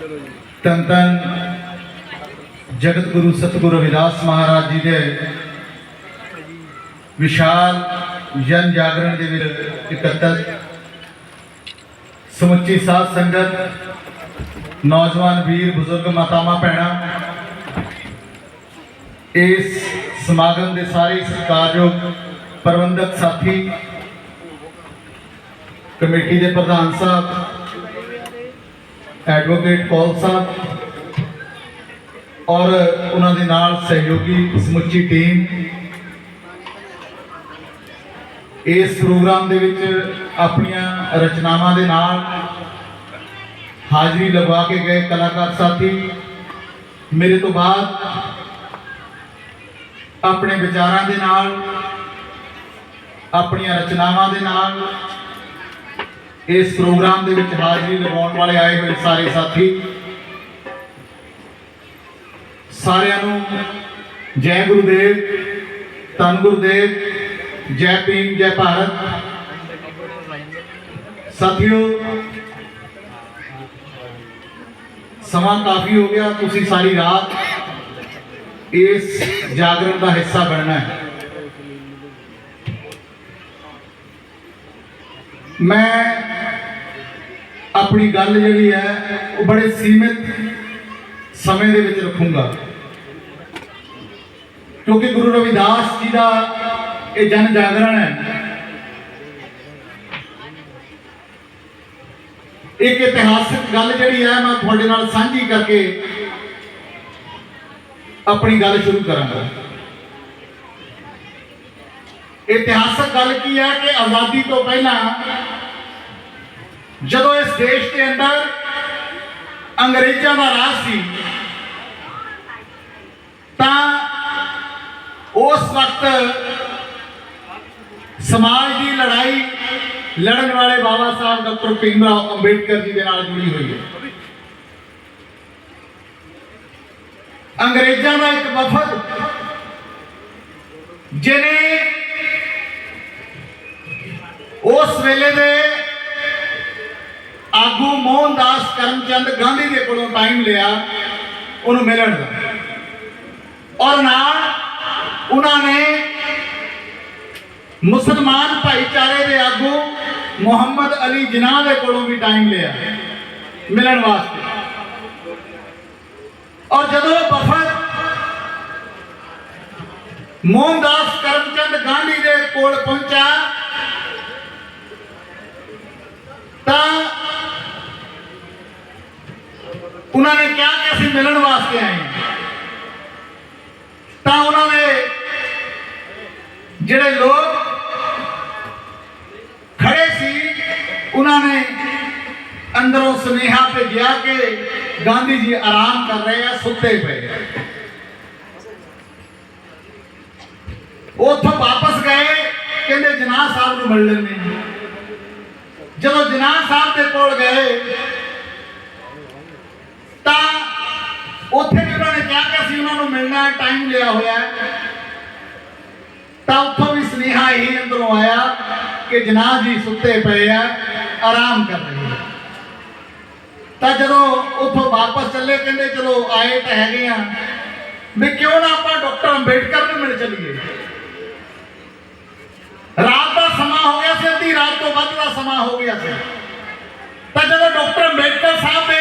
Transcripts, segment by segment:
ਤਨ ਤਨ ਜਗਤ ਗੁਰੂ ਸਤਿਗੁਰੂ ਰਵਿਦਾਸ ਮਹਾਰਾਜ ਜੀ ਦੇ ਵਿਸ਼ਾਲ ਜਨ ਜਾਗਰਣ ਦੇ ਵਿੱਚ ਇਕੱਤਰ ਸਮੁੱਚੀ ਸਾਧ ਸੰਗਤ, ਨੌਜਵਾਨ ਵੀਰ, ਬਜ਼ੁਰਗ, ਮਾਤਾਵਾਂ, ਭੈਣਾਂ, ਇਸ ਸਮਾਗਮ ਦੇ ਸਾਰੇ ਸਤਿਕਾਰਯੋਗ ਪ੍ਰਬੰਧਕ ਸਾਥੀ, ਕਮੇਟੀ ਦੇ ਪ੍ਰਧਾਨ ਸਾਹਿਬ ਐਡਵੋਕੇਟ ਪੌਲ ਸਾਹਿਬ ਔਰ ਉਹਨਾਂ ਦੇ ਨਾਲ ਸਹਿਯੋਗੀ ਸਮੁੱਚੀ ਟੀਮ। ਇਸ ਪ੍ਰੋਗਰਾਮ ਦੇ ਵਿੱਚ ਆਪਣੀਆਂ ਰਚਨਾਵਾਂ ਦੇ ਨਾਲ ਹਾਜ਼ਰੀ ਲਗਵਾ ਕੇ ਗਏ ਕਲਾਕਾਰ ਸਾਥੀ। ਮੇਰੇ ਤੋਂ ਬਾਅਦ ਆਪਣੇ ਵਿਚਾਰਾਂ ਦੇ ਨਾਲ, ਆਪਣੀਆਂ ਰਚਨਾਵਾਂ ਦੇ ਨਾਲ ਇਸ ਪ੍ਰੋਗਰਾਮ ਦੇ ਵਿੱਚ ਹਾਜ਼ਰੀ ਲਗਾਉਣ ਵਾਲੇ ਆਏ ਹੋਏ ਸਾਰੇ ਸਾਥੀ। ਸਾਰਿਆਂ ਨੂੰ ਜੈ ਗੁਰੂਦੇਵ, ਧੰਨ ਗੁਰਦੇਵ, ਜੈ ਭੀਮ, ਜੈ ਭਾਰਤ। ਸਾਥੀਓ, ਸਮਾਂ ਕਾਫੀ ਹੋ ਗਿਆ, ਤੁਸੀਂ ਸਾਰੀ ਰਾਤ ਇਸ ਜਾਗਰਣ ਦਾ ਹਿੱਸਾ ਬਣਨਾ ਹੈ। ਮੈਂ ਆਪਣੀ ਗੱਲ ਜਿਹੜੀ ਹੈ, ਉਹ ਬੜੇ ਸੀਮਿਤ ਸਮੇਂ ਦੇ ਵਿੱਚ ਰੱਖੂੰਗਾ। ਕਿਉਂਕਿ ਗੁਰੂ ਰਵਿਦਾਸ ਜੀ ਦਾ ਇਹ ਜਨ ਜਾਗਰਣ ਹੈ। ਇੱਕ ਇਤਿਹਾਸਕ ਗੱਲ ਜਿਹੜੀ ਹੈ, ਮੈਂ ਤੁਹਾਡੇ ਨਾਲ ਸਾਂਝੀ ਕਰਕੇ ਆਪਣੀ ਗੱਲ ਸ਼ੁਰੂ ਕਰਾਂਗਾ। ਇਤਿਹਾਸਕ ਗੱਲ ਕੀ ਹੈ ਕਿ ਆਜ਼ਾਦੀ ਤੋਂ ਪਹਿਲਾਂ ਜਦੋਂ ਇਸ ਦੇਸ਼ ਦੇ ਅੰਦਰ ਅੰਗਰੇਜ਼ਾਂ ਦਾ ਰਾਜ ਸੀ, ਤਾਂ ਉਸ ਵਕਤ ਸਮਾਜ ਦੀ ਲੜਾਈ ਲੜਨ ਵਾਲੇ ਬਾਬਾ ਸਾਹਿਬ ਡਾਕਟਰ ਭੀਮ ਰਾਓ ਅੰਬੇਡਕਰ ਜੀ ਦੇ ਨਾਲ ਜੁੜੀ ਹੋਈ ਹੈ। ਅੰਗਰੇਜ਼ਾਂ ਦਾ ਇੱਕ ਵਫਦ ਜਿਨੇ ਉਸ ਵੇਲੇ ਦੇ ਆਗੂ ਮੋਹਨਦਾਸ ਕਰਮਚੰਦ ਗਾਂਧੀ ਦੇ ਕੋਲੋਂ ਟਾਈਮ ਲਿਆ, ਉਹਨੂੰ ਮਿਲਣ ਦਾ। ਔਰ ਨਾਲ ਉਹਨਾਂ ਨੇ ਮੁਸਲਮਾਨ ਭਾਈਚਾਰੇ ਦੇ ਆਗੂ ਮੁਹੰਮਦ ਅਲੀ ਜਿਨਾਹ ਦੇ ਕੋਲੋਂ ਵੀ ਟਾਈਮ ਲਿਆ, ਮਿਲਣ ਵਾਸਤੇ। ਔਰ ਜਦੋਂ ਵਫਦ ਮੋਹਨਦਾਸ ਕਰਮਚੰਦ ਗਾਂਧੀ ਦੇ ਕੋਲ ਪਹੁੰਚਾ ਤਾਂ ਉਹਨਾਂ ਨੇ ਕਿਹਾ ਕਿ ਅਸੀਂ ਮਿਲਣ ਵਾਸਤੇ ਆਏ ਤਾਂ ਉਹਨਾਂ ਨੇ ਜਿਹੜੇ ਲੋਕ ਖੜੇ ਸੀ, ਉਹਨਾਂ ਨੇ ਅੰਦਰੋਂ ਸੁਨੇਹਾ ਭੇਜਿਆ ਕਿ ਗਾਂਧੀ ਜੀ ਆਰਾਮ ਕਰ ਰਹੇ ਆ, ਸੁੱਤੇ ਪਏ ਆ। ਉੱਥੋਂ ਵਾਪਸ ਗਏ, ਕਹਿੰਦੇ ਜਨਾਹ ਸਾਹਿਬ ਨੂੰ ਮਿਲ ਲੈਣੇ ਜਦੋਂ ਜਨਾਹ ਸਾਹਿਬ ਦੇ ਕੋਲ ਗਏ, ਤਾਂ ਉੱਥੇ ਵੀ ਉਹਨਾਂ ਨੇ ਕਿਹਾ ਕਿ ਅਸੀਂ ਉਹਨਾਂ ਨੂੰ ਮਿਲਣਾ ਹੈ ਟਾਈਮ ਲਿਆ ਹੋਇਆ ਹੈ। ਤਾਂ ਉੱਥੋਂ ਵੀ ਸੁਨੇਹਾ ਹੀ ਅੰਦਰੋਂ ਆਇਆ ਕਿ ਜਨਾਬ ਜੀ ਸੁੱਤੇ ਪਏ ਆ, ਆਰਾਮ ਕਰ ਰਹੇ ਆ। ਤਾਂ ਜਦੋਂ ਉੱਥੋਂ ਵਾਪਸ ਚੱਲੇ, ਕਹਿੰਦੇ ਚਲੋ ਆਏ ਤਾਂ ਹੈਗੇ ਆ, ਵੀ ਕਿਉਂ ਨਾ ਆਪਾਂ ਡਾਕਟਰ ਅੰਬੇਡਕਰ ਨੂੰ ਮਿਲ ਚੱਲੀਏ। ਰਾਤ ਸਮਾਂ ਹੋ ਗਿਆ ਸੀ, ਅੱਧੀ ਰਾਤ ਤੋਂ ਵੱਧ ਦਾ ਸਮਾਂ ਹੋ ਗਿਆ ਸੀ। ਤਾਂ ਜਦੋਂ ਡਾਕਟਰ ਅੰਬੇਡਕਰ ਸਾਹਿਬ ਦੇ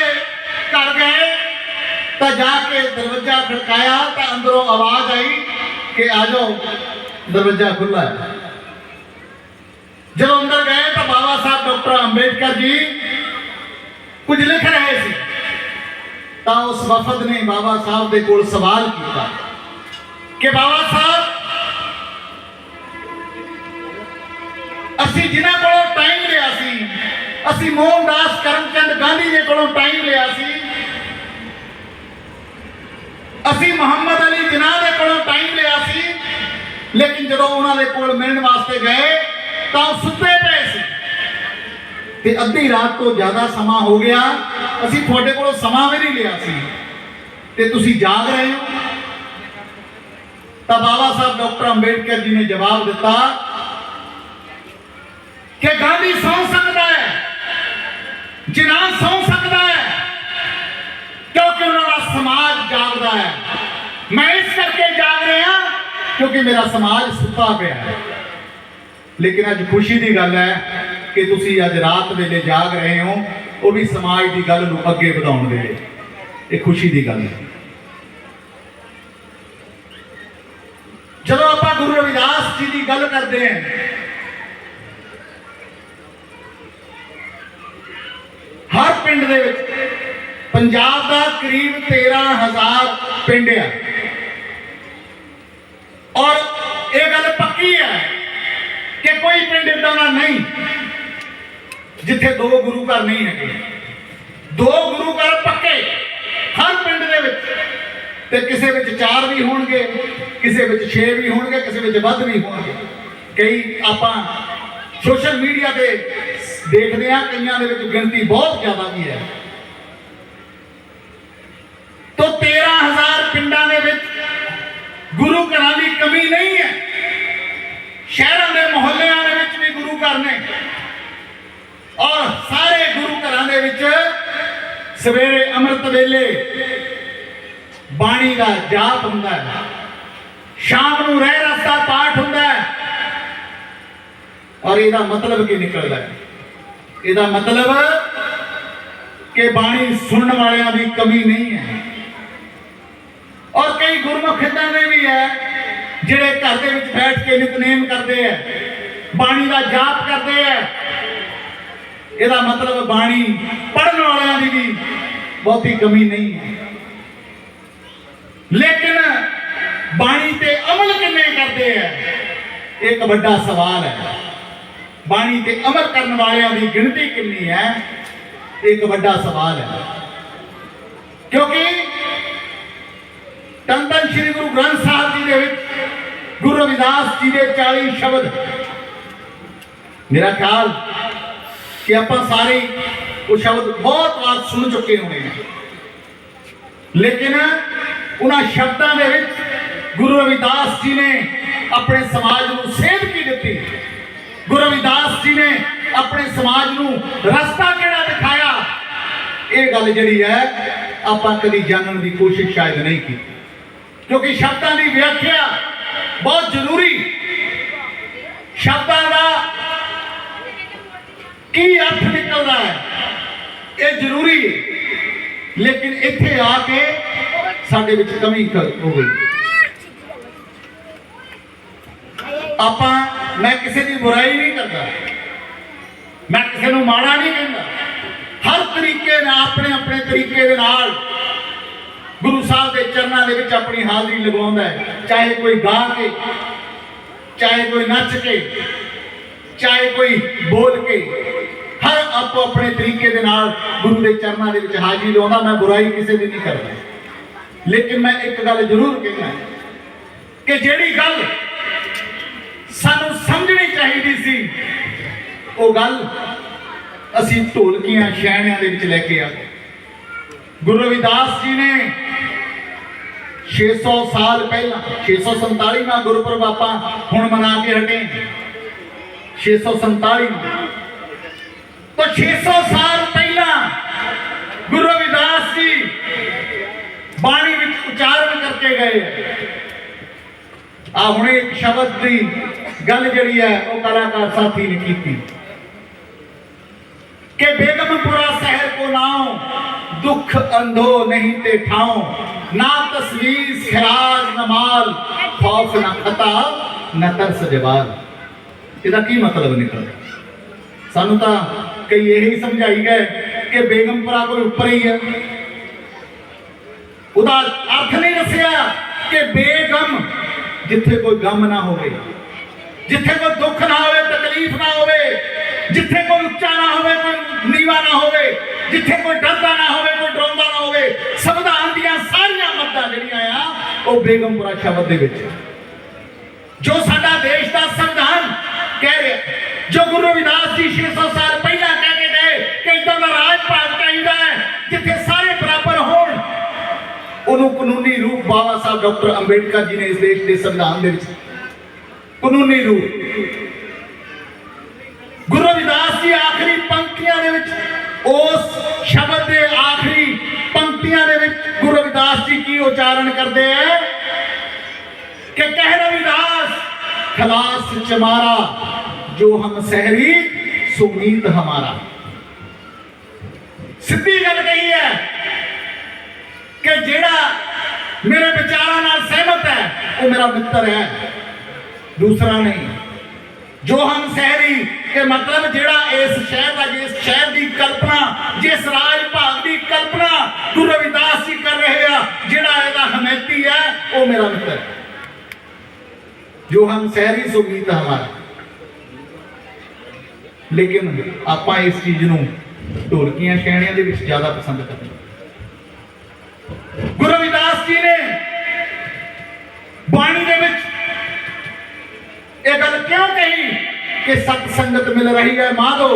ਘਰ ਗਏ, ਤਾਂ ਜਾ ਕੇ ਦਰਵਾਜ਼ਾ ਖੜਕਾਇਆ, ਤਾਂ ਅੰਦਰੋਂ ਆਵਾਜ਼ ਆਈ ਕਿ ਆ ਜਾਓ, ਦਰਵਾਜ਼ਾ ਖੁੱਲਾ ਹੈ। ਜਦੋਂ ਅੰਦਰ ਗਏ, ਤਾਂ ਬਾਬਾ ਸਾਹਿਬ ਡਾਕਟਰ ਅੰਬੇਡਕਰ ਜੀ ਕੁਝ ਲਿਖ ਰਹੇ ਸੀ। ਤਾਂ ਉਸ ਵਫਦ ਨੇ ਬਾਬਾ ਸਾਹਿਬ ਦੇ ਕੋਲ ਸਵਾਲ ਕੀਤਾ ਕਿ ਬਾਬਾ ਅਸੀਂ ਜਿਨ੍ਹਾਂ ਕੋਲੋਂ ਟਾਈਮ ਲਿਆ ਸੀ, ਅਸੀਂ ਮੋਹਨਦਾਸ ਕਰਮਚੰਦ ਗਾਂਧੀ ਦੇ ਕੋਲੋਂ ਟਾਈਮ ਲਿਆ ਸੀ, ਅਸੀਂ ਮੁਹੰਮਦ ਅਲੀ ਜਿਨਾਹ ਦੇ ਕੋਲੋਂ ਟਾਈਮ ਲਿਆ ਸੀ, ਲੇਕਿਨ ਜਦੋਂ ਉਹਨਾਂ ਦੇ ਕੋਲ ਮਿਲਣ ਵਾਸਤੇ ਗਏ, ਤਾਂ ਉਹ ਸੁੱਤੇ ਪਏ ਸੀ। ਤੇ ਅੱਧੀ ਰਾਤ ਤੋਂ ਜ਼ਿਆਦਾ ਸਮਾਂ ਹੋ ਗਿਆ, ਅਸੀਂ ਤੁਹਾਡੇ ਕੋਲੋਂ ਸਮਾਂ ਵੀ ਨਹੀਂ ਲਿਆ ਸੀ। ਤੇ ਤੁਸੀਂ ਜਾਗ ਰਹੇ ਹੋ। ਤਾਂ ਬਾਬਾ ਸਾਹਿਬ, ਡਾਕਟਰ ਅੰਬੇਡਕਰ ਜੀ ਨੇ ਜਵਾਬ ਦਿੱਤਾ ਕਿ ਗਾਂਧੀ ਸੌ ਸਕਦਾ ਹੈ? ਜਿਨਾਹ ਸੌ ਸਕਦਾ ਹੈ? ਕਿਉਂਕਿ ਉਹਨਾਂ ਦਾ ਸਮਾਜ ਜਾਗਦਾ ਹੈ। ਮੈਂ ਇਸ ਕਰਕੇ ਜਾਗ ਰਿਹਾ ਕਿਉਂਕਿ ਮੇਰਾ ਸਮਾਜ ਸੁੱਤਾ ਪਿਆ ਹੈ। ਲੇਕਿਨ ਅੱਜ ਖੁਸ਼ੀ ਦੀ ਗੱਲ ਹੈ ਕਿ ਤੁਸੀਂ ਅੱਜ ਰਾਤ ਵੇਲੇ ਜਾਗ ਰਹੇ ਹੋ। ਉਹ ਵੀ ਸਮਾਜ ਦੀ ਗੱਲ ਨੂੰ ਅੱਗੇ ਵਧਾਉਣ ਦੇ ਲਈ। ਇਹ ਖੁਸ਼ੀ ਦੀ ਗੱਲ ਹੈ। ਜਦੋਂ ਆਪਾਂ ਗੁਰੂ ਰਵਿਦਾਸ ਜੀ ਦੀ ਗੱਲ ਕਰਦੇ ਹਾਂ ਹਰ ਪਿੰਡ ਦੇ ਵਿੱਚ ਪੰਜਾਬ ਦਾ ਕਰੀਬ 13000 ਪਿੰਡ ਆ। ਔਰ ਇਹ ਗੱਲ ਪੱਕੀ ਹੈ ਕਿ ਕੋਈ ਪਿੰਡ ਇਦਾਂ ਦਾ ਨਹੀਂ ਜਿੱਥੇ ਦੋ ਗੁਰੂ ਘਰ ਨਹੀਂ ਹੈਗੇ। ਦੋ ਗੁਰੂ ਘਰ ਪੱਕੇ ਹਰ ਪਿੰਡ ਦੇ ਵਿੱਚ। ਤੇ ਕਿਸੇ ਵਿੱਚ ਚਾਰ ਵੀ ਹੋਣਗੇ, ਕਿਸੇ ਵਿੱਚ 6 ਵੀ ਹੋਣਗੇ, ਕਿਸੇ ਵਿੱਚ ਵੱਧ ਵੀ ਹੋਣਗੇ। ਕਈ ਆਪਾਂ ਸੋਸ਼ਲ ਮੀਡੀਆ ਤੇ ਦੇਖਦੇ ਆ ਕਈਆਂ ਦੇ ਵਿੱਚ ਗਿਣਤੀ ਬਹੁਤ ਜ਼ਿਆਦਾ ਵੀ ਹੈ। ਤੋਂ 13000 ਪਿੰਡਾਂ ਦੇ ਵਿੱਚ ਗੁਰੂ ਘਰਾਂ ਦੀ ਕਮੀ ਨਹੀਂ ਹੈ। ਸ਼ਹਿਰਾਂ ਦੇ ਮੁਹੱਲਿਆਂ ਦੇ ਵਿੱਚ ਵੀ ਗੁਰੂ ਘਰ ਨੇ। ਔਰ ਸਾਰੇ ਗੁਰੂ ਘਰਾਂ ਦੇ ਵਿੱਚ ਸਵੇਰੇ ਅੰਮ੍ਰਿਤ ਵੇਲੇ ਬਾਣੀ ਦਾ ਜਾਪ ਹੁੰਦਾ ਹੈ। ਸ਼ਾਮ ਨੂੰ ਰਹਿ ਰਸਤਾ ਪਾਠ ਹੁੰਦਾ ਹੈ। ਔਰ ਇਹਦਾ ਮਤਲਬ ਕੀ ਨਿਕਲਦਾ ਹੈ? ਇਹਦਾ ਮਤਲਬ ਕਿ ਬਾਣੀ ਸੁਣਨ ਵਾਲਿਆਂ ਦੀ ਕਮੀ ਨਹੀਂ ਹੈ। ਔਰ ਕਈ ਗੁਰਮੁਖ ਏਦਾਂ ਦੇ ਵੀ ਹੈ, ਜਿਹੜੇ ਘਰ ਦੇ ਵਿੱਚ ਬੈਠ ਕੇ ਨਿਤਨੇਮ ਕਰਦੇ ਆ ਬਾਣੀ ਦਾ ਜਾਪ ਕਰਦੇ ਆ ਇਹਦਾ ਮਤਲਬ ਬਾਣੀ ਪੜਨ ਵਾਲਿਆਂ ਦੀ ਵੀ ਬਹੁਤੀ ਕਮੀ ਨਹੀਂ ਹੈ। ਲੇਕਿਨ ਬਾਣੀ ਤੇ ਅਮਲ ਕਿੰਨੇ ਕਰਦੇ ਆ ਇੱਕ ਵੱਡਾ ਸਵਾਲ ਹੈ। ਬਾਣੀ ਤੇ ਅਮਰ ਕਰਨ ਵਾਲਿਆਂ ਦੀ ਗਿਣਤੀ ਕਿੰਨੀ ਹੈ? ਇਹ ਇੱਕ ਵੱਡਾ ਸਵਾਲ ਹੈ। ਕਿਉਂਕਿ ਧੰਨ ਸ੍ਰੀ ਗੁਰੂ ਗ੍ਰੰਥ ਸਾਹਿਬ ਜੀ ਦੇ ਵਿੱਚ ਗੁਰੂ ਰਵਿਦਾਸ ਜੀ ਦੇ 40 ਸ਼ਬਦ। ਮੇਰਾ ਖਿਆਲ ਕਿ ਆਪਾਂ ਸਾਰੇ ਉਹ ਸ਼ਬਦ ਬਹੁਤ ਵਾਰ ਸੁਣ ਚੁੱਕੇ ਹੋਏ ਨੇ। ਲੇਕਿਨ ਉਹਨਾਂ ਸ਼ਬਦਾਂ ਦੇ ਵਿੱਚ ਗੁਰੂ ਰਵਿਦਾਸ ਜੀ ਨੇ ਆਪਣੇ ਸਮਾਜ ਨੂੰ ਸੇਧ ਕੀ ਦਿੱਤੀ। ਗੁਰੂ ਰਵਿਦਾਸ ਜੀ ਨੇ ਆਪਣੇ ਸਮਾਜ ਨੂੰ ਰਸਤਾ ਕਿਹੜਾ ਦਿਖਾਇਆ? ਇਹ ਗੱਲ ਜਿਹੜੀ ਹੈ, ਆਪਾਂ ਕਦੀ ਜਾਣਨ ਦੀ ਕੋਸ਼ਿਸ਼ ਸ਼ਾਇਦ ਨਹੀਂ ਕੀਤੀ। ਕਿਉਂਕਿ ਸ਼ਬਦਾਂ ਦੀ ਵਿਆਖਿਆ ਬਹੁਤ ਜ਼ਰੂਰੀ। ਸ਼ਬਦਾਂ ਦਾ ਕੀ ਅਰਥ ਨਿਕਲਦਾ ਹੈ? ਇਹ ਜ਼ਰੂਰੀ ਹੈ। ਲੇਕਿਨ ਇੱਥੇ ਆ ਕੇ ਸਾਡੇ ਵਿੱਚ ਕਮੀ ਹੋ ਗਈ। ਆਪਾਂ ਮੈਂ ਕਿਸੇ ਦੀ ਬੁਰਾਈ ਨਹੀਂ ਕਰਦਾ। ਮੈਂ ਕਿਸੇ ਨੂੰ ਮਾੜਾ ਨਹੀਂ ਕਹਿੰਦਾ। ਹਰ ਤਰੀਕੇ ਨਾਲ, ਆਪਣੇ ਆਪਣੇ ਤਰੀਕੇ ਦੇ ਨਾਲ ਗੁਰੂ ਸਾਹਿਬ ਦੇ ਚਰਨਾਂ ਦੇ ਵਿੱਚ ਆਪਣੀ ਹਾਜ਼ਰੀ ਲਗਾਉਂਦਾ ਹੈ। ਚਾਹੇ ਕੋਈ ਗਾ ਕੇ, ਚਾਹੇ ਕੋਈ ਨੱਚ ਕੇ, ਚਾਹੇ ਕੋਈ ਬੋਲ ਕੇ, ਹਰ ਆਪੋ ਆਪਣੇ ਤਰੀਕੇ ਦੇ ਨਾਲ ਗੁਰੂ ਦੇ ਚਰਨਾਂ ਦੇ ਵਿੱਚ ਹਾਜ਼ਰੀ ਲਾਉਂਦਾ ਮੈਂ ਬੁਰਾਈ ਕਿਸੇ ਦੀ ਨਹੀਂ ਕਰਦਾ। ਲੇਕਿਨ ਮੈਂ ਇੱਕ ਗੱਲ ਜ਼ਰੂਰ ਕਹਿਣਾ ਕਿ ਜਿਹੜੀ ਗੱਲ ਸੀ। ਉਹ ਗੱਲ ਅਸੀਂ ਢੋਲਕੀਆਂ ਛੈਣਿਆਂ ਦੇ ਵਿੱਚ ਲੈ ਕੇ ਆ। ਗਏ ਗੁਰੂ ਰਵਿਦਾਸ ਜੀ ਨੇ 600 ਸਾਲ ਪਹਿਲਾਂ 647ਵਾਂ ਗੁਰਪੁਰਬ ਆਪਾਂ ਹੁਣ ਮਨਾ ਕੇ ਹਟੇ। 647 ਤਾਂ 600 ਸਾਲ ਪਹਿਲਾਂ ਗੁਰੂ ਰਵਿਦਾਸ ਜੀ ਬਾਣੀ ਵਿੱਚ ਉਚਾਰਨ ਕਰਕੇ ਗਏ। ਆ ਹੁਣੇ ਇੱਕ ਸ਼ਬਦ ਦੀ ਗੱਲ ਜਿਹੜੀ ਹੈ ਉਹ ਕਲਾਕਾਰ ਸਾਥੀ ਨੇ ਕੀਤੀ। ਕਿ ਬੇਗਮਪੁਰਾ ਸ਼ਹਿਰ ਕੋ ਨਾਉ, ਦੁੱਖ ਅੰਧੋ ਨਹੀਂ ਤੇ ਠਾਉ। ਨਾ ਤਸਵੀਰ ਖਿਰਾਜ ਨਮਾਲ ਖੌਫ ਨਾ ਖਤਾ, ਨਾ ਤਰਸ ਜਵਾਲ। ਇਹਦਾ ਕੀ ਮਤਲਬ ਨਿਕਲਦਾ ਸਾਨੂੰ ਤਾਂ ਕਈ ਇਹੀ ਸਮਝਾਈ ਗਏ ਕਿ ਬੇਗਮਪੁਰਾ ਕੋਈ ਉੱਪਰ ਹੀ ਹੈ। ਉਹਦਾ ਅਰਥ ਨਹੀਂ ਦੱਸਿਆ ਕਿ ਬੇਗਮ ਜਿੱਥੇ ਕੋਈ ਗਮ ਨਾ ਹੋਵੇ। ਜਿੱਥੇ ਕੋਈ ਦੁੱਖ ਨਾ ਹੋਵੇ, ਤਕਲੀਫ ਨਾ ਹੋਵੇ, ਜਿੱਥੇ ਕੋਈ ਉੱਚਾ ਨਾ ਹੋਵੇ, ਕੋਈ ਨੀਵਾ ਨਾ ਹੋਵੇ, ਜਿੱਥੇ ਕੋਈ ਡਰਦਾ ਨਾ ਹੋਵੇ, ਕੋਈ ਡਰਾਉਂਦਾ ਨਾ ਹੋਵੇ, ਸੰਵਿਧਾਨ ਦੀਆਂ ਸਾਰੀਆਂ ਮੱਦਾਂ ਜਿਹੜੀਆਂ ਆ, ਉਹ ਬੇਗਮਪੁਰਾ ਸ਼ਬਦ ਦੇ ਵਿੱਚ ਜੋ ਸਾਡਾ ਦੇਸ਼ ਦਾ ਸੰਵਿਧਾਨ ਕਹਿ ਰਿਹਾ, ਜੋ ਗੁਰੂ ਰਵਿਦਾਸ ਜੀ 600 ਸਾਲ ਪਹਿਲਾਂ ਕਹਿ ਕੇ ਗਏ ਕਿ ਇਦਾਂ ਦਾ ਰਾਜ ਭਾਗ ਚਾਹੀਦਾ ਹੈ, ਜਿੱਥੇ ਸਾਰੇ ਬਰਾਬਰ ਹੋਣ, ਉਹਨੂੰ ਕਾਨੂੰਨੀ ਰੂਪ ਬਾਬਾ ਸਾਹਿਬ ਡਾਕਟਰ ਅੰਬੇਡਕਰ ਜੀ ਨੇ ਇਸ ਦੇਸ਼ ਦੇ ਸੰਵਿਧਾਨ ਦੇ ਵਿੱਚ ਕਾਨੂੰਨੀ ਰੂਪ ਗੁਰੂ ਰਵਿਦਾਸ ਜੀ ਆਖਰੀ ਪੰਕਤੀਆਂ ਦੇ ਵਿੱਚ ਉਸ ਸ਼ਬਦ ਦੇ ਆਖਰੀ ਪੰਕਤੀਆਂ ਦੇ ਵਿੱਚ ਗੁਰੂ ਰਵਿਦਾਸ ਜੀ ਕੀ ਉਚਾਰਨ ਉਚਾਰਨ ਕਰਦੇ ਐ ਕਿ ਕਹਿ ਰਵਿਦਾਸ ਖਲਾਸ ਚਮਾਰਾ ਜੋ ਹਮ ਸਹਿਰੀ ਸੁਮੀਤ ਹਮਾਰਾ ਸਿੱਧੀ ਗੱਲ ਕਹੀ ਹੈ ਕਿ ਜਿਹੜਾ ਮੇਰੇ ਵਿਚਾਰਾਂ ਨਾਲ ਸਹਿਮਤ ਹੈ ਉਹ ਮੇਰਾ ਮਿੱਤਰ ਹੈ ਦੂਸਰਾ ਨਹੀਂ। ਜੋ ਹਮ ਸਹਿਰੀ, ਇਹ ਮਤਲਬ ਜਿਹੜਾ ਇਸ ਸ਼ਹਿਰ ਦਾ, ਜਿਸ ਸ਼ਹਿਰ ਦੀ ਕਲਪਨਾ, ਜਿਸ ਰਾਜ ਭਾਗ ਦੀ ਕਲਪਨਾ ਗੁਰੂ ਰਵਿਦਾਸ ਜੀ ਕਰ ਰਹੇ ਆ, ਜਿਹੜਾ ਇਹਦਾ ਹਮੈਤੀ ਹੈ, ਉਹ ਮੇਰਾ ਮਿੱਤਰ ਹੈ। ਜੋ ਹਮ ਸਹਿਰੀ ਸੋ ਗੀਤ ਹਮਾਰਾ। ਲੇਕਿਨ ਆਪਾਂ ਇਸ ਚੀਜ਼ ਨੂੰ ਢੋਲਕੀਆਂ ਸ਼ੈਣੀਆਂ ਦੇ ਵਿੱਚ ਜ਼ਿਆਦਾ ਪਸੰਦ ਕਰਦੇ ਹਾਂ। ਗੁਰੂ ਰਵਿਦਾਸ ਜੀ ਨੇ ਬਾਣੀ ਦੇ ਵਿੱਚ ਇਹ ਗੱਲ ਕਿਉਂ ਕਹੀ ਕਿ ਸਤ ਸੰਗਤ ਮਿਲ ਰਹੀ ਹੈ ਮਾਧੋ?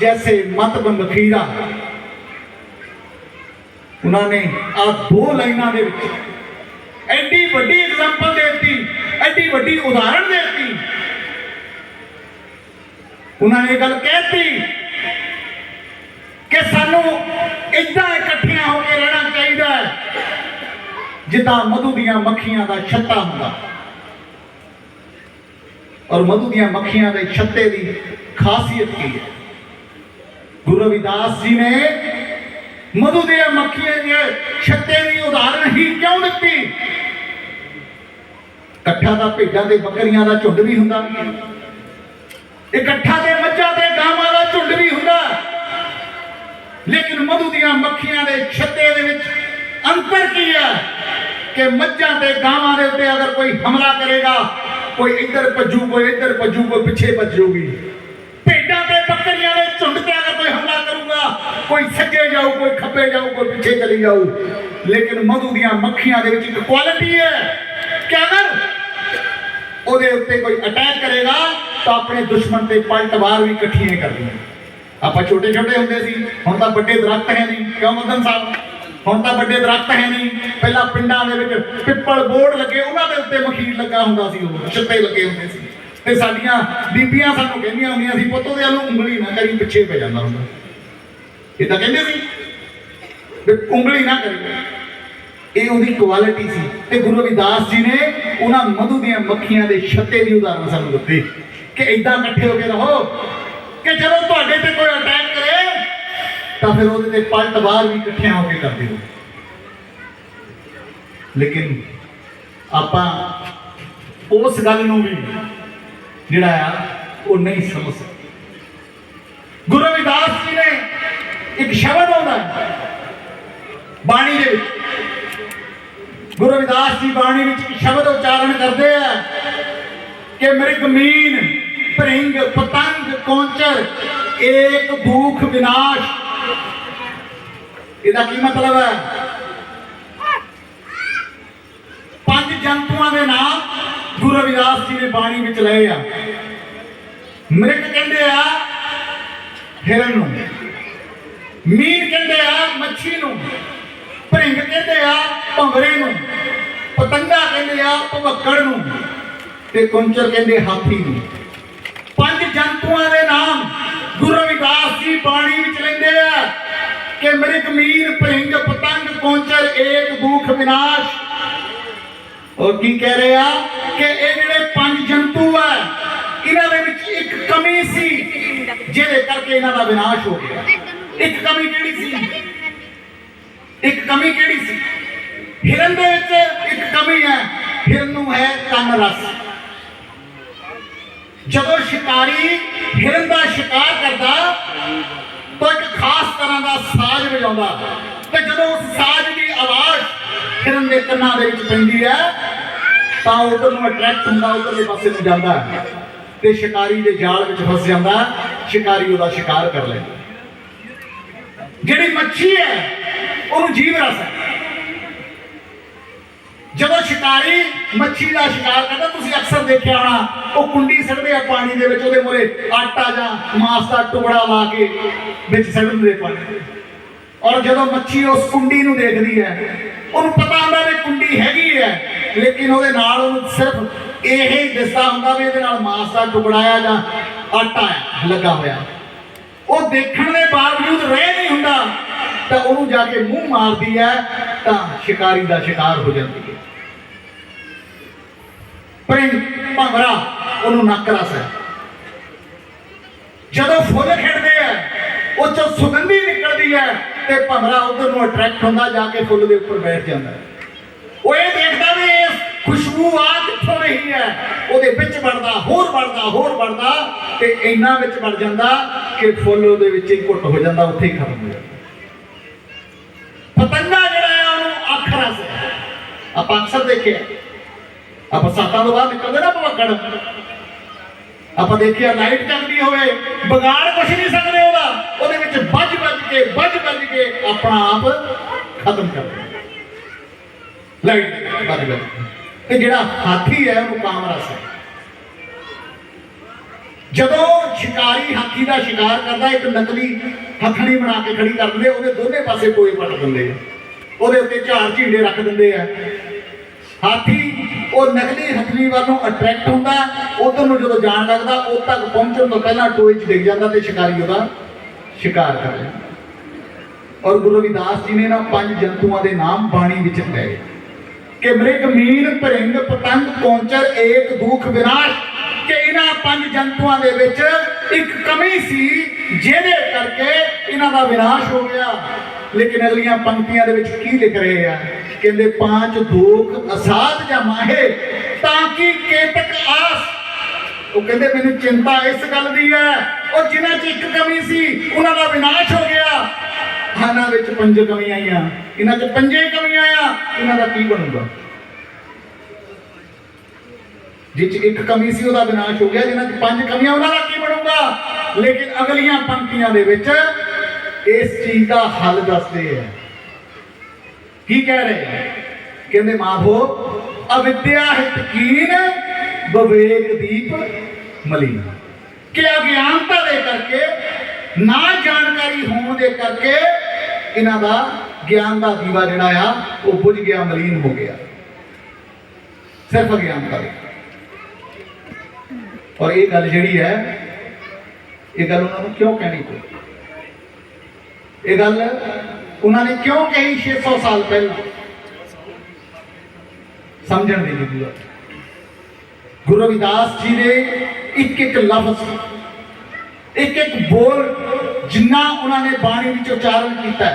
ਜੈਸੇ ਮਤ ਬੰਦ ਉਹਨਾਂ ਨੇ ਆ ਦੋ ਲਾਈਨਾਂ ਦੇ ਵਿੱਚ ਐਡੀ ਵੱਡੀ ਐਗਜ਼ਾਮਪਲ ਦਿੱਤੀ, ਐਡੀ ਵੱਡੀ ਉਦਾਹਰਣ ਦਿੱਤੀ। ਉਹਨਾਂ ਨੇ ਇਹ ਗੱਲ ਕਹਿਤੀ ਕਿ ਸਾਨੂੰ ਇਦਾਂ ਇਕੱਠਿਆਂ ਹੋ ਕੇ ਰਹਿਣਾ ਚਾਹੀਦਾ ਹੈ, ਜਿੱਦਾਂ ਮਧੂ ਦੀਆਂ ਮੱਖੀਆਂ ਦਾ ਛੱਤਾ ਹੁੰਦਾ। ਔਰ ਮਧੂ ਦੀਆਂ ਮੱਖੀਆਂ ਦੇ ਛੱਤੇ ਦੀ ਖਾਸੀਅਤ ਕੀ ਹੈ? ਗੁਰੂ ਰਵਿਦਾਸ ਜੀ ਨੇ ਮਧੂ ਦੀਆਂ ਮੱਖੀਆਂ ਦੇ ਛੱਤੇ ਦੀ ਉਦਾਹਰਣ ਹੀ ਕਿਉਂ ਦਿੱਤੀ? ਇਕੱਠਾ ਦਾ ਭੇਡਾਂ ਤੇ ਬੱਕਰੀਆਂ ਦਾ ਝੁੰਡ ਵੀ ਹੁੰਦਾ ਇਕੱਠਾ ਦੇ ਮੱਝਾਂ ਤੇ ਗਾਵਾਂ ਦਾ ਝੁੰਡ ਵੀ ਹੁੰਦਾ। ਲੇਕਿਨ ਮਧੂ ਦੀਆਂ ਮੱਖੀਆਂ ਦੇ ਛੱਤੇ ਦੇ ਵਿੱਚ ਅੰਤਰ ਕੀ ਹੈ? ਕਿ ਮੱਝਾਂ ਤੇ ਗਾਵਾਂ ਦੇ ਉੱਤੇ ਅਗਰ ਕੋਈ ਹਮਲਾ ਕਰੇਗਾ ਕੋਈ ਇੱਧਰ ਭੱਜੂ, ਕੋਈ ਇੱਧਰ ਭੱਜੂ, ਕੋਈ ਪਿੱਛੇ ਭੱਜੂਗੀ। ਭੇਡਾਂ ਤੇ ਬੱਕਰੀਆਂ ਦੇ ਝੁੰਡ ਤੇ ਅਗਰ ਕੋਈ ਹਮਲਾ ਕਰੂਗਾ, ਕੋਈ ਸੱਜੇ ਜਾਊ, ਕੋਈ ਖੱਬੇ ਜਾਊ, ਕੋਈ ਪਿੱਛੇ ਚਲੀ ਜਾਊ। ਲੇਕਿਨ ਮਧੂ ਦੀਆਂ ਮੱਖੀਆਂ ਦੇ ਵਿੱਚ ਇੱਕ ਕੁਆਲਿਟੀ ਹੈ ਕਿ ਅਗਰ ਉਹਦੇ ਉੱਤੇ ਕੋਈ ਅਟੈਕ ਕਰੇਗਾ, ਤਾਂ ਆਪਣੇ ਦੁਸ਼ਮਣ ਤੇ ਪਲਟਵਾਰ ਵੀ ਇਕੱਠੀਆਂ ਕਰਦੀਆਂ। ਆਪਾਂ ਛੋਟੇ ਛੋਟੇ ਹੁੰਦੇ ਸੀ, ਹੁਣ ਤਾਂ ਵੱਡੇ ਦਰਖਤ ਹੈ ਨਹੀਂ। ਕਿਉਂ ਮਦਨ ਸਾਹਿਬ? ਹੁਣ ਤਾਂ ਵੱਡੇ ਦਰਖਤ ਹੈ ਨਹੀਂ। ਪਹਿਲਾਂ ਪਿੰਡਾਂ ਦੇ ਵਿੱਚ ਪਿੱਪਲ ਬੋਰਡ ਲੱਗੇ, ਉਹਨਾਂ ਦੇ ਉੱਤੇ ਮਖੀਰ ਲੱਗਾ ਹੁੰਦਾ ਸੀ ਉਹ ਛੱਤੇ ਲੱਗੇ ਹੁੰਦੇ ਸੀ। ਤੇ ਸਾਡੀਆਂ ਬੀਬੀਆਂ ਸਾਨੂੰ ਕਹਿੰਦੀਆਂ ਹੁੰਦੀਆਂ ਸੀ, ਪੁੱਤ ਉਹਦੇ ਵੱਲੋਂ ਉਂਗਲੀ ਨਾ ਕਰੀ, ਪਿੱਛੇ ਪੈ ਜਾਂਦਾ ਹੁੰਦਾ। ਇਹ ਤਾਂ ਕਹਿੰਦੇ ਸੀ। ਵੀ ਉਂਗਲੀ ਨਾ ਕਰੀ। ਇਹ ਉਹਦੀ ਕੁਆਲਿਟੀ ਸੀ। ਤੇ ਗੁਰੂ ਰਵਿਦਾਸ ਜੀ ਨੇ ਉਹਨਾਂ ਮਧੂ ਦੀਆਂ ਮੱਖੀਆਂ ਦੇ ਛੱਤੇ ਦੀ ਉਦਾਹਰਨ ਸਾਨੂੰ ਦਿੱਤੀ ਕਿ ਇਦਾਂ ਇਕੱਠੇ ਹੋ ਕੇ ਰਹੋ ਕਿ ਚਲੋ ਤੁਹਾਡੇ ਤੇ ਕੋਈ ਅਟੈਕ ਤਾਂ ਫਿਰ ਉਹਦੇ ਤੇ ਪਲਟ ਬਾਹਰ ਵੀ ਇਕੱਠਿਆਂ ਹੋ ਕੇ ਕਰਦੇ ਹੋ। ਲੇਕਿਨ ਆਪਾਂ ਉਸ ਗੱਲ ਨੂੰ ਵੀ ਜਿਹੜਾ ਆ, ਉਹ ਨਹੀਂ ਸਮਝ ਸਕਦੇ। ਗੁਰੂ ਰਵਿਦਾਸ ਜੀ ਨੇ ਇੱਕ ਸ਼ਬਦ ਆਉਂਦਾ ਬਾਣੀ ਦੇ ਵਿੱਚ। ਗੁਰੂ ਰਵਿਦਾਸ ਜੀ ਬਾਣੀ ਵਿੱਚ ਇੱਕ ਸ਼ਬਦ ਉਚਾਰਨ ਕਰਦੇ ਆ ਕਿ ਮ੍ਰਿਗ ਮੀਨ, ਭ੍ਰਿੰਗ, ਪਤੰਗ, ਕੌਂਚਰ, ਏਕ ਭੂਖ ਵਿਨਾਸ਼। ਇਹਦਾ ਕੀ ਮਤਲਬ ਹੈ? ਪੰਜ ਜੰਤੂਆਂ ਦੇ ਨਾਮ ਗੁਰੂ ਰਵਿਦਾਸ ਜੀ ਨੇ ਬਾਣੀ ਵਿੱਚ ਲਏ ਆ। ਮ੍ਰਿਗ ਕਹਿੰਦੇ ਆ ਹਿਰਨ ਨੂੰ। ਮੀਨ ਕਹਿੰਦੇ ਆ ਮੱਛੀ ਨੂੰ। ਭਰਿੰਗ ਕਹਿੰਦੇ ਆ ਭੰਵਰੇ ਨੂੰ। ਪਤੰਗਾ ਕਹਿੰਦੇ ਆ ਭਵੱਕੜ ਨੂੰ। ਤੇ ਕੁੰਚਰ ਕਹਿੰਦੇ ਹਾਥੀ ਨੂੰ। ਪੰਜ ਜੰਤੂਆਂ ਦੇ ਨਾਮ ਗੁਰੂ ਰਵਿਦਾਸ ਜੀ ਬਾਣੀ ਵਿੱਚ ਲੈਂਦੇ ਆ ਕਿ ਮ੍ਰਿਗ ਮੀਨ ਭ੍ਰਿੰਗ ਪਤੰਗ ਕੁੰਚਰ ਏਕ ਦੁਖ ਵਿਨਾਸ਼। ਉਹ ਕੀ ਕਹਿ ਰਹੇ ਆ? ਕਿ ਇਹ ਜਿਹੜੇ ਪੰਜ ਜੰਤੂ ਆ, ਇਹਨਾਂ ਦੇ ਵਿੱਚ ਇੱਕ ਕਮੀ ਸੀ, ਜਿਹਦੇ ਕਰਕੇ ਇਹਨਾਂ ਦਾ ਵਿਨਾਸ਼ ਹੋ ਗਿਆ। ਇੱਕ ਕਮੀ ਕਿਹੜੀ ਸੀ? ਇੱਕ ਕਮੀ ਕਿਹੜੀ ਸੀ? ਹਿਰਨ ਦੇ ਵਿੱਚ ਇੱਕ ਕਮੀ ਹੈ, ਹਿਰਨ ਨੂੰ ਹੈ ਕੰਨ ਰਸ। ਜਦੋਂ ਸ਼ਿਕਾਰੀ ਹਿਰਨ ਦਾ ਸ਼ਿਕਾਰ ਕਰਦਾ ਤਾਂ ਇੱਕ ਖਾਸ ਤਰ੍ਹਾਂ ਦਾ ਸਾਜ਼ ਵਜਾਉਂਦਾ। ਤੇ ਜਦੋਂ ਉਸ ਸਾਜ਼ ਦੀ ਆਵਾਜ਼ ਹਿਰਨ ਦੇ ਕੰਨਾਂ ਦੇ ਵਿੱਚ ਪੈਂਦੀ ਹੈ, ਤਾਂ ਉਧਰ ਨੂੰ ਅਟਰੈਕਟ ਹੁੰਦਾ, ਉਧਰਲੇ ਪਾਸੇ ਨੂੰ ਜਾਂਦਾ ਤੇ ਸ਼ਿਕਾਰੀ ਦੇ ਜਾਲ ਵਿੱਚ ਫਸ ਜਾਂਦਾ, ਸ਼ਿਕਾਰੀ ਉਹਦਾ ਸ਼ਿਕਾਰ ਕਰ ਲੈਂਦਾ। ਜਿਹੜੀ ਮੱਛੀ ਹੈ, ਉਹਨੂੰ ਜੀਵ ਰਸ ਹੈ। ਜਦੋਂ ਸ਼ਿਕਾਰੀ ਮੱਛੀ ਦਾ ਸ਼ਿਕਾਰ ਕਰਦਾ, ਤੁਸੀਂ ਅਕਸਰ ਦੇਖਿਆ ਹੋਣਾ, ਉਹ ਕੁੰਡੀ ਸੜਦੇ ਆ ਪਾਣੀ ਦੇ ਵਿੱਚ, ਉਹਦੇ ਮੂਰੇ ਆਟਾ ਜਾਂ ਮਾਸ ਦਾ ਟੁਕੜਾ ਲਾ ਕੇ ਵਿੱਚ ਸੜ ਦਿੰਦੇ ਪਾਣੀ ਔਰ ਜਦੋਂ ਮੱਛੀ ਉਸ ਕੁੰਡੀ ਨੂੰ ਦੇਖਦੀ ਹੈ, ਉਹਨੂੰ ਪਤਾ ਹੁੰਦਾ ਵੀ ਕੁੰਡੀ ਹੈਗੀ ਹੈ, ਲੇਕਿਨ ਉਹਦੇ ਨਾਲ ਉਹਨੂੰ ਸਿਰਫ ਇਹ ਹੀ ਦਿਸਦਾ ਹੁੰਦਾ ਵੀ ਇਹਦੇ ਨਾਲ ਮਾਸ ਦਾ ਟੁਕੜਾ ਆ ਜਾਂ ਆਟਾ ਲੱਗਾ ਹੋਇਆ। ਉਹ ਦੇਖਣ ਦੇ ਬਾਵਜੂਦ ਰਹਿ ਨਹੀਂ ਹੁੰਦਾ, ਤਾਂ ਉਹਨੂੰ ਜਾ ਕੇ ਮੂੰਹ ਮਾਰਦੀ ਹੈ, ਤਾਂ ਸ਼ਿਕਾਰੀ ਦਾ ਸ਼ਿਕਾਰ ਹੋ ਜਾਂਦੀ ਹੈ। ਪ੍ਰਿੰਗ ਭੰਗੜਾ, ਉਹਨੂੰ ਨੱਕ ਰਸ ਹੈ। ਜਦੋਂ ਫੁੱਲ ਖਿੜਦੇ ਆ, ਉਹ ਚੋਂ ਸੁਗੰਧੀ ਨਿਕਲਦੀ ਹੈ ਤੇ ਭੰਗੜਾ ਉਧਰ ਨੂੰ ਅਟਰੈਕਟ ਹੁੰਦਾ, ਜਾ ਕੇ ਫੁੱਲ ਦੇ ਉੱਪਰ ਬੈਠ ਜਾਂਦਾ ਹੈ। ਉਹ ਇਹ ਦੇਖਦਾ ਵੀ ਇਹ ਖੁਸ਼ਬੂ ਆ ਕਿੱਥੋਂ ਰਹੀ ਹੈ? ਉਹਦੇ ਵਿੱਚ ਵੜਦਾ, ਹੋਰ ਵੜਦਾ ਹੋਰ ਵੜਦਾ ਤੇ ਇੰਨਾ ਵਿੱਚ ਵੜ ਜਾਂਦਾ ਕਿ ਫੁੱਲ ਉਹਦੇ ਵਿੱਚ ਹੀ ਘੁੱਟ ਹੋ ਜਾਂਦਾ, ਉੱਥੇ ਹੀ ਖਤਮ ਹੋ ਜਾਂਦਾ। ਪਤੰਗਾ ਜਿਹੜਾ ਹੈ ਉਹਨੂੰ ਅੱਖ ਰਸ ਆਪਾਂ ਅਕਸਰ ਦੇਖਿਆ ਆਪਾਂ ਸਾਤਾਂ ਤੋਂ ਬਾਅਦ ਨਿਕਲਦੇ ਨਾ ਭਵਕੜ ਆਪਾਂ ਦੇਖਿਆ ਲਾਈਟ ਚੱਲਦੀ ਹੋਵੇ, ਬਗਾੜ ਕੁਛ ਨਹੀਂ ਸਕਦੇ ਉਹਦਾ। ਉਹਦੇ ਵਿੱਚ ਵੱਜ ਵੱਜ ਕੇ, ਵੱਜ ਵੱਜ ਕੇ ਆਪਣਾ ਆਪ ਖਤਮ ਕਰ ਦਿੰਦਾ। ਲਾਈਟ ਵੱਜ ਵੱਜ ਤੇ ਜਿਹੜਾ ਹਾਥੀ ਹੈ ਉਹਨੂੰ ਕਾਮਰਸ ਹੈ। ਜਦੋਂ ਸ਼ਿਕਾਰੀ ਹਾਥੀ ਦਾ ਸ਼ਿਕਾਰ ਕਰਦਾ, ਇੱਕ ਨਕਲੀ ਹਥਣੀ ਬਣਾ ਕੇ ਖੜੀ ਕਰ ਦਿੰਦੇ ਉਹਦੇ ਦੋਨੇ ਪਾਸੇ ਕੋਈ ਪੱਟ ਦਿੰਦੇ ਆ। ਉਹਦੇ ਉੱਤੇ ਝਾੜ ਝੀਂਡੇ ਰੱਖ ਦਿੰਦੇ ਆ। ਹਾਥੀ ਉਹ ਨਕਲੀ ਹਥਨੀ ਵੱਲ ਨੂੰ ਅਟਰੈਕਟ ਹੁੰਦਾ, ਉਧਰ ਨੂੰ ਜਦੋਂ ਜਾਣ ਲੱਗਦਾ, ਉਹ ਤੱਕ ਪਹੁੰਚਣ ਤੋਂ ਪਹਿਲਾਂ ਟੋਏ 'ਚ ਡਿੱਗ ਜਾਂਦਾ ਤੇ ਸ਼ਿਕਾਰੀ ਉਹਦਾ ਸ਼ਿਕਾਰ ਕਰ ਲੈਂਦਾ ਔਰ ਗੁਰੂ ਰਵਿਦਾਸ ਜੀ ਨੇ ਨਾ ਪੰਜ ਜੰਤੂਆਂ ਦੇ ਨਾਮ ਬਾਣੀ ਵਿੱਚ ਲਏ ਕਿ ਮ੍ਰਿਗ ਮੀਨ ਭਰਿੰਗ, ਪਤੰਗ, ਕੌਂਚਰ, ਏਕ, ਦੁਖ, ਵਿਨਾਸ਼ ਕਿ ਇਹਨਾਂ ਪੰਜ ਜੰਤੂਆਂ ਦੇ ਵਿੱਚ ਇੱਕ ਕਮੀ ਸੀ, ਜਿਹਦੇ ਕਰਕੇ ਇਹਨਾਂ ਦਾ ਵਿਨਾਸ਼ ਹੋ ਗਿਆ। ਲੇਕਿਨ ਅਗਲੀਆਂ ਪੰਕਤੀਆਂ ਦੇ ਵਿੱਚ ਕੀ ਲਿਖ ਰਹੇ ਆ? ਕਹਿੰਦੇ, ਪਾਂਚ ਦੁਖ ਅਸਾਧ ਜਾਂ ਮਾਹੇ ਤਾਂ ਕਿ ਕੇਤਕ ਆਸ। ਉਹ ਕਹਿੰਦੇ, ਮੈਨੂੰ ਚਿੰਤਾ ਇਸ ਗੱਲ ਦੀ ਹੈ। ਉਹ ਜਿਨ੍ਹਾਂ 'ਚ ਇੱਕ ਕਮੀ ਸੀ, ਉਹਨਾਂ ਦਾ ਵਿਨਾਸ਼ ਹੋ ਗਿਆ। ਖਾਨਾ ਵਿੱਚ ਪੰਜ ਕਮੀਆਂ ਆਈਆਂ। ਇਹਨਾਂ 'ਚ ਪੰਜੇ ਕਮੀਆਂ ਆ ਇਹਨਾਂ ਦਾ ਕੀ ਬਣੂਗਾ? ਜਿਹ 'ਚ ਇੱਕ ਕਮੀ ਸੀ, ਉਹਦਾ ਵਿਨਾਸ਼ ਹੋ ਗਿਆ। ਜਿਨ੍ਹਾਂ 'ਚ ਪੰਜ ਕਮੀਆਂ, ਉਹਨਾਂ ਦਾ ਕੀ ਬਣੂਗਾ? ਲੇਕਿਨ ਅਗਲੀਆਂ ਪੰਕਤੀਆਂ ਦੇ ਵਿੱਚ ਇਸ ਚੀਜ਼ ਦਾ ਹੱਲ ਦੱਸਦੇ ਆ। ਕੀ ਕਹਿ ਰਹੇ ਕਹਿੰਦੇ ਮਾਧੋ ਅਵਿਦਿਆ ਹਿਤ ਕੀਨ ਵਿਵੇਕ ਦੀਪ ਮਲੀਨ। ਕਿ ਅਗਿਆਨਤਾ ਦੇ ਕਰਕੇ, ਨਾ ਜਾਣਕਾਰੀ ਹੋਣ ਦੇ ਕਰਕੇ ਇਹਨਾਂ ਦਾ ਗਿਆਨ ਦਾ ਦੀਵਾ ਜਿਹੜਾ ਆ, ਉਹ ਬੁਝ ਗਿਆ, ਮਲੀਨ ਹੋ ਗਿਆ। ਸਿਰਫ ਅਗਿਆਨਤਾ ਦੇ ਔਰ ਇਹ ਗੱਲ ਜਿਹੜੀ ਹੈ, ਇਹ ਗੱਲ ਉਹਨਾਂ ਨੂੰ ਕਿਉਂ ਕਹਿਣੀ ਪਈ? ਇਹ ਗੱਲ ਉਹਨਾਂ ਨੇ ਕਿਉਂ ਕਹੀ 600 ਸਾਲ ਪਹਿਲਾਂ? ਸਮਝਣ ਦੀ ਜ਼ਰੂਰਤ ਗੁਰੂ ਰਵਿਦਾਸ ਜੀ ਨੇ ਇੱਕ ਇੱਕ ਲਫ਼ਜ਼, ਇੱਕ ਇੱਕ ਬੋਲ ਜਿੰਨਾ ਉਹਨਾਂ ਨੇ ਬਾਣੀ ਵਿੱਚ ਉਚਾਰਨ ਕੀਤਾ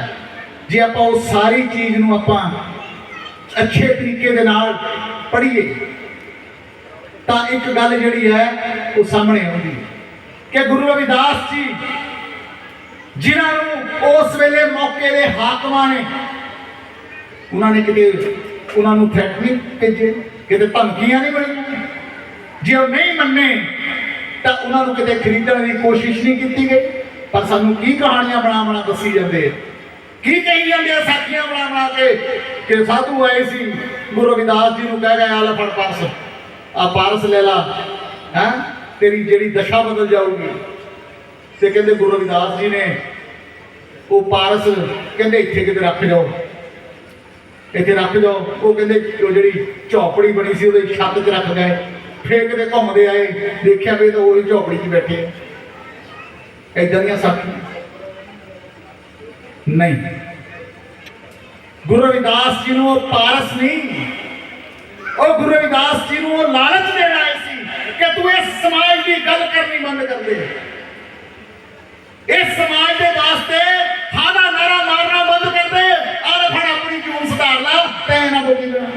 ਜੇ ਆਪਾਂ ਉਹ ਸਾਰੀ ਚੀਜ਼ ਨੂੰ ਆਪਾਂ ਅੱਛੇ ਤਰੀਕੇ ਦੇ ਨਾਲ ਪੜ੍ਹੀਏ, ਤਾਂ ਇੱਕ ਗੱਲ ਜਿਹੜੀ ਹੈ ਉਹ ਸਾਹਮਣੇ ਆਉਂਦੀ ਹੈ ਕਿ ਗੁਰੂ ਰਵਿਦਾਸ ਜੀ ਜਿਨ੍ਹਾਂ ਨੂੰ ਉਸ ਵੇਲੇ ਮੌਕੇ ਦੇ ਹਾਕਮਾਂ ਨੇ ਉਹਨਾਂ ਨੇ ਕਿਤੇ, ਉਹਨਾਂ ਨੂੰ ਥ੍ਰੈਟ ਨਹੀਂ ਭੇਜੇ, ਕਿਤੇ ਧਮਕੀਆਂ ਨਹੀਂ ਬਣੀਆਂ। ਜੇ ਉਹ ਨਹੀਂ ਮੰਨੇ, ਤਾਂ ਉਹਨਾਂ ਨੂੰ ਕਿਤੇ ਖਰੀਦਣ ਦੀ ਕੋਸ਼ਿਸ਼ ਨਹੀਂ ਕੀਤੀ ਗਈ। ਪਰ ਸਾਨੂੰ ਕੀ ਕਹਾਣੀਆਂ ਬਣਾ ਬਣਾ ਦੱਸੀ ਜਾਂਦੇ? ਆ ਕੀ ਕਹੀ ਜਾਂਦੇ ਆ ਸਾਖੀਆਂ ਬਣਾ ਬਣਾ ਕੇ ਕਿ ਸਾਧੂ ਆਏ ਸੀ, ਗੁਰੂ ਰਵਿਦਾਸ ਜੀ ਨੂੰ ਕਹਿ ਗਏ, ਆ ਲੈ ਫੜ ਪਰਸ, ਆ ਪਾਰਸ ਲੈ ਲਾ, ਹੈ? ਤੇਰੀ ਜਿਹੜੀ ਦਸ਼ਾ ਬਦਲ ਜਾਊਗੀ ਤੇ ਕਹਿੰਦੇ ਗੁਰੂ ਰਵਿਦਾਸ ਜੀ ਨੇ ਉਹ ਪਾਰਸ ਕਹਿੰਦੇ ਇੱਥੇ ਕਿਤੇ ਰੱਖ ਜਾਓ। ਇੱਥੇ ਰੱਖ ਜਾਓ। ਉਹ ਕਹਿੰਦੇ ਉਹ ਜਿਹੜੀ ਝੌਪੜੀ ਬਣੀ ਸੀ ਉਹਦੇ ਛੱਤ 'ਚ ਰੱਖ ਗਏ। ਫੇਰ ਕਿਤੇ ਘੁੰਮਦੇ ਆਏ। ਦੇਖਿਆ ਵੀ ਤਾਂ ਉਹੀ ਝੌਪੜੀ 'ਚ ਬੈਠੇ ਆ। ਦੀਆਂ ਸਾਖੀਆਂ ਨਹੀਂ। ਗੁਰੂ ਰਵਿਦਾਸ ਜੀ ਨੂੰ ਉਹ ਪਾਰਸ ਨਹੀਂ। ਉਹ ਗੁਰੂ ਰਵਿਦਾਸ ਜੀ ਨੂੰ ਉਹ ਲਾਲਚ ਦੇਣ ਆਏ ਸੀ ਕਿ ਤੂੰ ਇਸ ਸਮਾਜ ਦੀ ਗੱਲ ਕਰਨੀ ਬੰਦ ਕਰ ਦੇ। ਇਸ ਸਮਾਜ ਦੇ ਵਾਸਤੇ ਖਾਦਾ ਨਾਰਾ ਮਾਰਨਾ ਬੰਦ ਕਰ ਦੇ। ਆਹ ਫੜ ਆਪਣੀ ਜੂਨ ਸੁਧਾਰ ਲਾ ਤੈਂ ਨਾ ਬੋਲੀ ਜਾਣਾ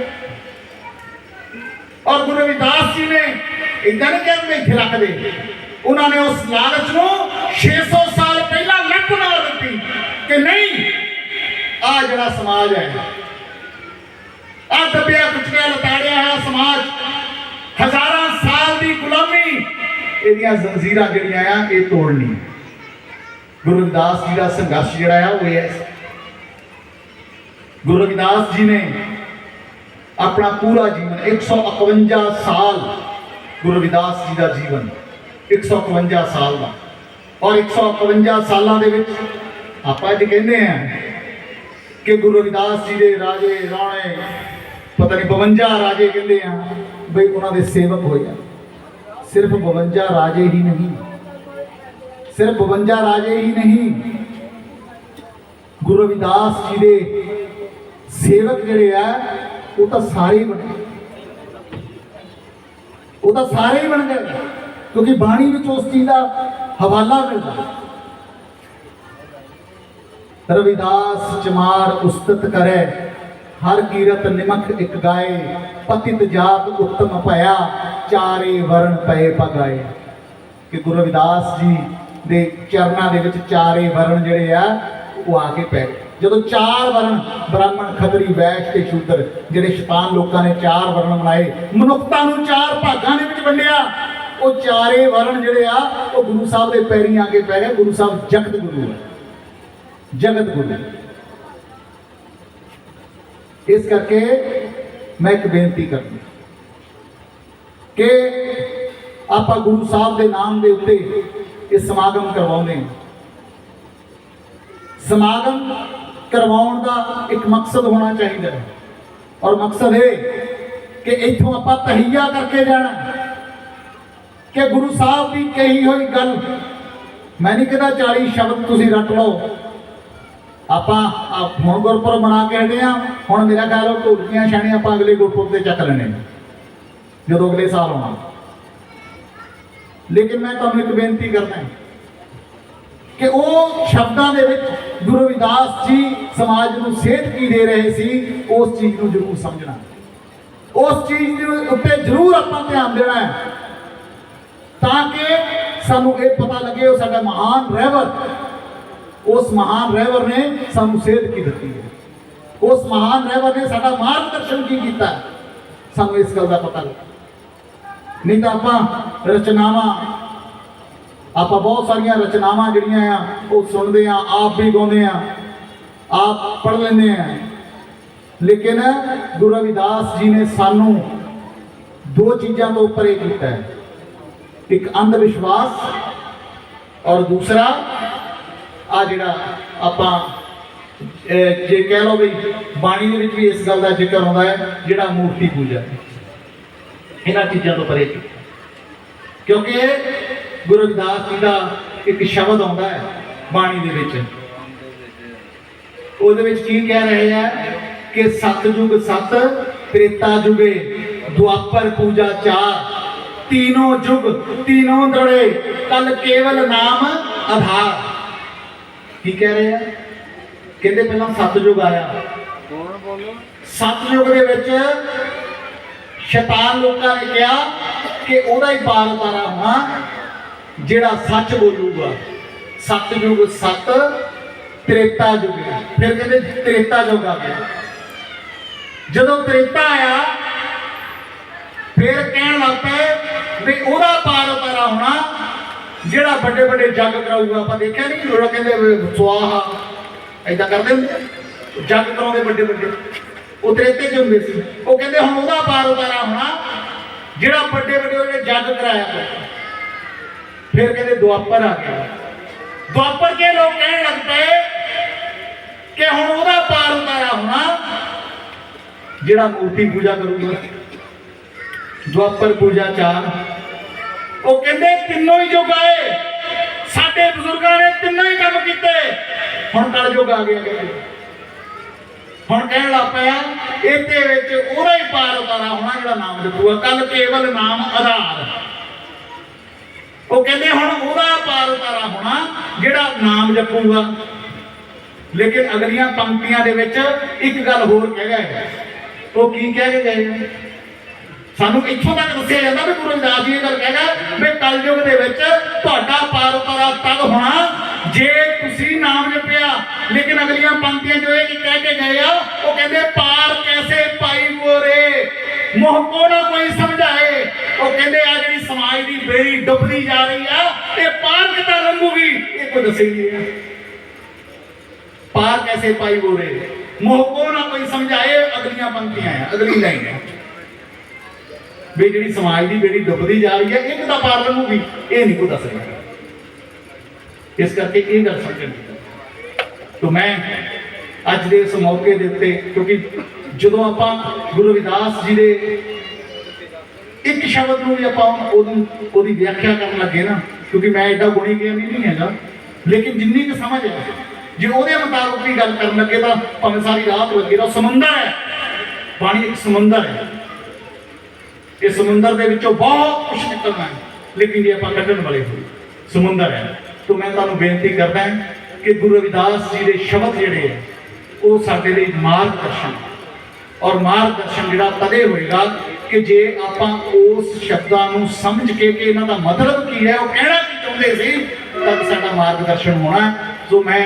ਔਰ ਗੁਰੂ ਰਵਿਦਾਸ ਜੀ ਨੇ ਇਦਾਂ ਨਹੀਂ ਕਿਹਾ ਵੀ ਇੱਥੇ ਰੱਖ ਦੇ। ਉਹਨਾਂ ਨੇ ਉਸ ਲਾਲਚ ਨੂੰ 600 ਸਾਲ ਪਹਿਲਾਂ ਲੱਤ ਮਾਰ ਦਿੱਤੀ ਕਿ ਨਹੀਂ ਆ ਜਿਹੜਾ ਸਮਾਜ ਹੈ ਆ ਦੱਬਿਆ ਕੁਚਲਿਆ ਲਤਾੜਿਆ ਹੈ ਸਮਾਜ, ਹਜ਼ਾਰਾਂ ਸਾਲ ਦੀ ਗੁਲਾਮੀ, ਇਹਦੀਆਂ ਜ਼ੰਜੀਰਾਂ ਜਿਹੜੀਆਂ ਆ, ਇਹ ਤੋੜਨੀ। ਗੁਰੂ ਰਵਿਦਾਸ ਜੀ ਦਾ ਸੰਘਰਸ਼ ਜਿਹੜਾ ਆ, ਉਹ ਇਹ ਹੈ। ਗੁਰੂ ਰਵਿਦਾਸ ਜੀ ਨੇ ਆਪਣਾ ਪੂਰਾ ਜੀਵਨ 151 ਸਾਲ ਗੁਰੂ ਰਵਿਦਾਸ ਜੀ ਦਾ ਜੀਵਨ 151 ਸਾਲ ਦਾ। ਔਰ 151 ਸਾਲਾਂ ਦੇ ਵਿੱਚ ਆਪਾਂ ਅੱਜ ਕਹਿੰਦੇ ਆ ਕਿ ਗੁਰੂ ਰਵਿਦਾਸ ਜੀ ਦੇ ਰਾਜੇ, ਰਾਣੇ, ਪਤਾ ਨਹੀਂ 52 ਰਾਜੇ ਕਹਿੰਦੇ ਆ, ਬਈ ਉਹਨਾਂ ਦੇ ਸੇਵਕ ਹੋਏ ਆ। ਸਿਰਫ 52 ਰਾਜੇ ਹੀ ਨਹੀਂ ਸਿਰਫ 52 ਰਾਜੇ ਹੀ ਨਹੀਂ, ਗੁਰੂ ਰਵਿਦਾਸ ਜੀ ਦੇ ਸੇਵਕ ਜਿਹੜੇ ਆ, ਉਹ ਤਾਂ ਸਾਰੇ ਹੀ ਗਏ ਉਹ ਤਾਂ ਸਾਰੇ ਹੀ ਬਣ ਗਏ, ਕਿਉਂਕਿ ਬਾਣੀ ਵਿੱਚ ਉਸ ਚੀਜ਼ ਦਾ ਹਵਾਲਾ ਮਿਲਦਾ ਰਵਿਦਾਸ ਚਮਾਰ ਉਸਤਤ ਕਰੇ, ਹਰ ਕੀਰਤ ਨਿਮਖ ਇੱਕ ਗਾਏ, ਪਤਿਤ ਜਾਤ ਉੱਤਮ ਭਇਆ, ਚਾਰੇ ਵਰਣ ਪਏ ਪਗਾਏ ਕਿ ਗੁਰੂ ਰਵਿਦਾਸ ਜੀ ਦੇ ਚਰਨਾਂ ਦੇ ਵਿੱਚ ਚਾਰੇ ਵਰਣ ਜਿਹੜੇ ਆ, ਉਹ ਆ ਕੇ ਪੈ ਗਏ। ਜਦੋਂ ਚਾਰ ਵਰਣ ਬ੍ਰਾਹਮਣ ਖੱਤਰੀ ਵੈਸ਼ ਤੇ ਸ਼ੂਦਰ, ਜਿਹੜੇ ਸ਼ੈਤਾਨ ਲੋਕਾਂ ਨੇ ਚਾਰ ਵਰਣ ਬਣਾਏ ਮਨੁੱਖਤਾ ਨੂੰ ਚਾਰ ਭਾਗਾਂ ਦੇ ਵਿੱਚ ਵੰਡਿਆ, ਉਹ ਚਾਰੇ ਵਰਣ ਜਿਹੜੇ ਆ, ਉਹ ਗੁਰੂ ਸਾਹਿਬ ਦੇ ਪੈਰੀਂ ਆ ਕੇ ਪੈ ਗਏ। ਗੁਰੂ ਸਾਹਿਬ ਜਗਤ ਗੁਰੂ ਹੈ ਜਗਤ ਗੁਰੂ। ਇਸ ਕਰਕੇ ਮੈਂ ਇੱਕ ਬੇਨਤੀ ਕਰਦਾ ਕਿ ਆਪਾਂ ਗੁਰੂ ਸਾਹਿਬ ਦੇ ਨਾਮ ਦੇ ਉੱਤੇ ਇਹ ਸਮਾਗਮ ਕਰਵਾਉਂਦੇ ਸਮਾਗਮ ਕਰਵਾਉਣ ਦਾ ਇੱਕ ਮਕਸਦ ਹੋਣਾ ਚਾਹੀਦਾ ਹੈ। ਔਰ ਮਕਸਦ ਇਹ ਕਿ ਇੱਥੋਂ ਆਪਾਂ ਤਹੀਆ ਕਰਕੇ ਜਾਣਾ ਕਿ ਗੁਰੂ ਸਾਹਿਬ ਦੀ ਕਹੀ ਹੋਈ ਗੱਲ, ਮੈਂ ਨਹੀਂ ਕਹਿੰਦਾ 40 ਸ਼ਬਦ ਤੁਸੀਂ ਰੱਟ ਲਓ। ਆਪਾਂ ਹੁਣ ਗੁਰਪੁਰਬ ਬਣਾ ਕੇ ਹਟੇ ਆ ਹੁਣ ਮੇਰਾ ਖਿਆਲ ਉਹ ਢੋਲਕੀਆਂ, ਛਾਣੀਆਂ ਆਪਾਂ ਅਗਲੇ ਗੁਰਪੁਰਬ ਤੇ ਚੱਕ ਲੈਣੇ ਜਦੋਂ ਅਗਲੇ ਸਾਲ ਆਉਣਾ। ਲੇਕਿਨ ਮੈਂ ਤੁਹਾਨੂੰ ਇੱਕ ਬੇਨਤੀ ਕਰਨਾ ਹਾਂ ਕਿ ਉਹ ਸ਼ਬਦਾਂ ਦੇ ਵਿੱਚ ਗੁਰੂ ਰਵਿਦਾਸ ਜੀ ਸਮਾਜ ਨੂੰ ਸੇਧ ਕੀ ਦੇ ਰਹੇ ਸੀ, ਉਸ ਚੀਜ਼ ਨੂੰ ਜ਼ਰੂਰ ਸਮਝਣਾ। ਉਸ ਚੀਜ਼ ਦੇ ਉੱਤੇ ਜ਼ਰੂਰ ਆਪਾਂ ਧਿਆਨ ਦੇਣਾ ਹੈ ਤਾਂ ਕਿ ਸਾਨੂੰ ਇਹ ਪਤਾ ਲੱਗੇ ਉਹ ਸਾਡਾ ਮਹਾਨ ਰਹਿਬਰ ਉਸ ਮਹਾਨ ਰਹਿਬਰ ਨੇ ਸਾਨੂੰ ਸੇਧ ਕੀ ਦਿੱਤੀ ਹੈ। ਉਸ ਮਹਾਨ ਰਹਿਬਰ ਨੇ ਸਾਡਾ ਮਾਰਗਦਰਸ਼ਨ ਕੀ ਕੀਤਾ ਸਾਨੂੰ ਇਸ ਗੱਲ ਦਾ ਪਤਾ ਲੱਗੇ। ਨਹੀਂ ਤਾਂ ਆਪਾਂ ਰਚਨਾਵਾਂ। ਆਪਾਂ ਬਹੁਤ ਸਾਰੀਆਂ ਰਚਨਾਵਾਂ ਜਿਹੜੀਆਂ ਆ, ਉਹ ਸੁਣਦੇ ਆ, ਆਪ ਵੀ ਗਾਉਂਦੇ ਆ, ਆਪ ਪੜ੍ਹ ਲੈਂਦੇ ਆ। ਲੇਕਿਨ ਗੁਰੂ ਰਵਿਦਾਸ ਜੀ ਨੇ ਸਾਨੂੰ ਦੋ ਚੀਜ਼ਾਂ ਤੋਂ ਉੱਪਰ ਇਹ ਕੀਤਾ ਹੈ। ਇੱਕ ਅੰਧ ਵਿਸ਼ਵਾਸ ਔਰ ਦੂਸਰਾ ਆ ਜਿਹੜਾ ਆਪਾਂ ਜੇ ਕਹਿ ਲਓ ਵੀ ਬਾਣੀ ਦੇ ਵਿੱਚ ਵੀ ਇਸ ਗੱਲ ਦਾ ਜ਼ਿਕਰ ਆਉਂਦਾ ਹੈ, ਜਿਹੜਾ ਮੂਰਤੀ ਪੂਜਾ। ਇਹਨਾਂ ਚੀਜ਼ਾਂ ਤੋਂ ਪਰੇ ਕੀਤਾ ਕਿਉਂਕਿ ਗੁਰੂ ਰਵਿਦਾਸ ਜੀ ਦਾ ਇੱਕ ਸ਼ਬਦ ਆਉਂਦਾ ਹੈ ਬਾਣੀ ਦੇ ਵਿੱਚ। ਉਹਦੇ ਵਿੱਚ ਕੀ ਕਹਿ ਰਹੇ ਆ ਕਿ ਸਤਜੁਗ ਸਤ ਤ੍ਰੇਤਾ ਜੁਗੇ ਦੁਆਪਰ ਪੂਜਾ ਚਾਰ ਤੀਨੋਂ ਜੁਗ ਤੀਨੋਂ ਦੜੇ ਕਲ ਕੇਵਲ ਨਾਮ ਆਧਾਰ। ਕੀ ਕਹਿ ਰਹੇ ਆ? ਕਹਿੰਦੇ ਪਹਿਲਾਂ ਸਤਜੁਗ ਆਇਆ। ਕੌਣ ਬੋਲੋ? ਦੇ ਵਿੱਚ ਸ਼ੈਤਾਨ ਲੋਕਾਂ ਨੇ ਕਿਹਾ ਕਿ ਉਹਦਾ ਹੀ ਪਾਰ ਉਤਾਰਾ ਹੋਣਾ ਜਿਹੜਾ ਸੱਚ ਬੋਲੂਗਾ। ਸਤਜੁਗ ਸਤ, ਤ੍ਰੇਤਾ ਯੁਗ ਫਿਰ ਕਹਿੰਦੇ ਤ੍ਰੇਤਾ ਯੁਗ ਆ ਗਿਆ। ਜਦੋਂ ਤ੍ਰੇਤਾ ਆਇਆ, ਫਿਰ ਕਹਿਣ ਲੱਗ ਪਏ ਵੀ ਉਹਦਾ ਪਾਰ ਉਤਾਰਾ ਹੋਣਾ, ਜਿਹੜਾ ਵੱਡੇ ਵੱਡੇ ਜੱਗ ਕਰਾਊਗਾ। ਆਪਾਂ ਦੇਖਿਆ ਨਹੀਂ ਲੋਕ ਕਹਿੰਦੇ ਵੀ ਸਵਾਹਾ ਐਦਾਂ ਕਰਦੇ ਹੁੰਦੇ ਜੱਗ ਕਰਾਉਂਦੇ ਵੱਡੇ ਵੱਡੇ। ਉਹ ਤ੍ਰੇਤੇ ਚ ਹੁੰਦੇ ਸੀ। ਉਹ ਕਹਿੰਦੇ ਹੁਣ ਉਹਦਾ ਪਾਰ ਉਤਾਰਾ ਹੋਣਾ ਜਿਹੜਾ ਵੱਡੇ ਵੱਡੇ ਉਹਨੇ ਜੱਗ ਕਰਾਇਆ ਫਿਰ ਕਹਿੰਦੇ ਦੁਆਪਰ ਆ ਗਿਆ। ਦੁਆਪਰ ਕੇ ਲੋਕ ਕਹਿਣ ਲੱਗ ਪਏ ਕਿ ਹੁਣ ਉਹਦਾ ਪਾਰ ਉਤਾਰਾ ਹੋਣਾ, ਜਿਹੜਾ ਮੂਰਤੀ ਪੂਜਾ ਕਰੂਗਾ। ਦੁਆਪਰ ਪੂਜਾ ਚਾਰ। ਉਹ ਕਹਿੰਦੇ ਤਿੰਨੋਂ ਹੀ ਯੁੱਗ ਆਏ ਸਾਡੇ ਬਜ਼ੁਰਗਾਂ ਨੇ ਤਿੰਨੋਂ ਹੀ ਕੰਮ ਕੀਤੇ। ਹੁਣ ਕਲ ਯੁੱਗ ਆ ਗਿਆ। ਕਹਿੰਦੇ ਹੁਣ ਕਹਿਣ ਲੱਗ ਪਿਆ, ਇਹਦੇ ਵਿੱਚ ਉਹਦਾ ਹੀ ਪਾਰ ਉਤਾਰਾ ਹੋਣਾ ਜਿਹੜਾ ਨਾਮ ਜਪੂਗਾ ਕੱਲ ਕੇਵਲ ਨਾਮ ਆਧਾਰ। ਉਹ ਕਹਿੰਦੇ ਹੁਣ ਉਹਦਾ ਪਾਰ ਉਤਾਰਾ ਹੋਣਾ ਜਿਹੜਾ ਨਾਮ ਜਪੂਗਾ। ਲੇਕਿਨ ਅਗਲੀਆਂ ਪੰਕਤੀਆਂ ਦੇ ਵਿੱਚ ਇੱਕ ਗੱਲ ਹੋਰ ਕਹਿ ਗਏ ਉਹ ਕੀ ਕਹਿ ਕੇ ਗਏ ਸਾਨੂੰ ਇੱਥੋਂ ਤੱਕ ਦੱਸਿਆ ਜਾਂਦਾ ਵੀ ਗੁਰੂ ਰਵਿਦਾਸ ਜੀ ਇਹ ਗੱਲ ਕਹਿੰਦਾ ਵੀ ਕਲਯੁਗ ਦੇ ਵਿੱਚ ਤੁਹਾਡਾ ਪਾਰ ਤਦ ਹੋਣਾ, ਜੇ ਤੁਸੀਂ ਨਾਮ ਜਪਿਆ, ਲੇਕਿਨ ਅਗਲੀਆਂ ਪੰਕਤੀਆਂ ਜੋ ਇਹ ਕਹਿ ਕੇ ਗਏ ਆ, ਉਹ ਕਹਿੰਦੇ ਪਾਰ ਕੈਸੇ ਪਾਈ ਮੋਰੇ? ਮੋਹ ਕੋ ਨਾ ਕੋਈ ਸਮਝਾਏ? ਉਹ ਕਹਿੰਦੇ ਆ ਜਿਹੜੀ ਸਮਾਜ ਦੀ ਬੇੜੀ ਡੁੱਬਦੀ ਜਾ ਰਹੀ ਆ, ਇਹ ਪਾਰ ਕਿੱਦਾਂ ਲੰਘੂਗੀ? ਇਹ ਕੋਈ ਦੱਸੇ ਨਹੀਂ ਪਾਰ ਕੈਸੇ ਪਾਈ ਮੋਰੇ? ਮੋਹ ਕੋ ਨਾ ਕੋਈ ਸਮਝਾਏ? ਅਗਲੀਆਂ ਪੰਕਤੀਆਂ ਆ, ਅਗਲੀ ਲਾਈਨ ਹੈ ਵੀ ਜਿਹੜੀ ਸਮਾਜ ਦੀ ਬੇੜੀ ਡੁੱਬਦੀ ਜਾ ਰਹੀ ਹੈ ਇਹ ਤਾਂ ਪਾਰ ਲੰਘੂਗੀ ਇਹ ਨਹੀਂ ਕੋਈ ਦੱਸ ਰਿਹਾ ਇਸ ਕਰਕੇ ਇਹ ਗੱਲ ਸਮਝਣ ਦੀ ਤੋ ਮੈਂ ਅੱਜ ਦੇ ਇਸ ਮੌਕੇ ਦੇ ਉੱਤੇ, ਕਿਉਂਕਿ ਜਦੋਂ ਆਪਾਂ ਗੁਰੂ ਰਵਿਦਾਸ ਜੀ ਦੇ ਇੱਕ ਸ਼ਬਦ ਨੂੰ ਵੀ ਆਪਾਂ ਉਹਦੀ ਉਹਦੀ ਵਿਆਖਿਆ ਕਰਨ ਲੱਗੇ ਨਾ, ਕਿਉਂਕਿ ਮੈਂ ਐਡਾ ਗੁਣੀ ਗਿਆ ਨਹੀਂ ਹੈਗਾ, ਲੇਕਿਨ ਜਿੰਨੀ ਕੁ ਸਮਝ ਹੈ ਜੇ ਉਹਦੇ ਮੁਤਾਬਕ ਹੀ ਗੱਲ ਕਰਨ ਲੱਗੇ ਤਾਂ ਭਾਵੇਂ ਸਾਰੀ ਰਾਤ ਲੱਗੇ ਤਾਂ ਸਮੁੰਦਰ ਹੈ। ਪਾਣੀ ਇੱਕ ਸਮੁੰਦਰ ਹੈ। ਇਹ ਸਮੁੰਦਰ ਦੇ ਵਿੱਚੋਂ ਬਹੁਤ ਕੁਝ ਨਿਕਲਣਾ ਹੈ ਲੇਕਿਨ ਜੇ ਆਪਾਂ ਕੱਢਣ ਵਾਲੇ ਹੋਈਏ, ਸਮੁੰਦਰ ਹੈ ਤਾਂ ਮੈਂ ਤੁਹਾਨੂੰ ਬੇਨਤੀ ਕਰਦਾ ਕਿ ਗੁਰੂ ਰਵਿਦਾਸ ਜੀ ਦੇ ਸ਼ਬਦ ਜਿਹੜੇ ਹੈ, ਉਹ ਸਾਡੇ ਲਈ ਮਾਰਗਦਰਸ਼ਨ ਹੈ। ਔਰ ਮਾਰਗਦਰਸ਼ਨ ਜਿਹੜਾ ਤਦੇ ਹੋਏਗਾ ਕਿ ਜੇ ਆਪਾਂ ਉਸ ਸ਼ਬਦਾਂ ਨੂੰ ਸਮਝ ਕੇ ਕਿ ਇਹਨਾਂ ਦਾ ਮਤਲਬ ਕੀ ਹੈ, ਉਹ ਕਹਿਣਾ ਕੀ ਚਾਹੁੰਦੇ ਸੀ, ਤਦ ਸਾਡਾ ਮਾਰਗਦਰਸ਼ਨ ਹੋਣਾ ਹੈ। ਸੋ ਮੈਂ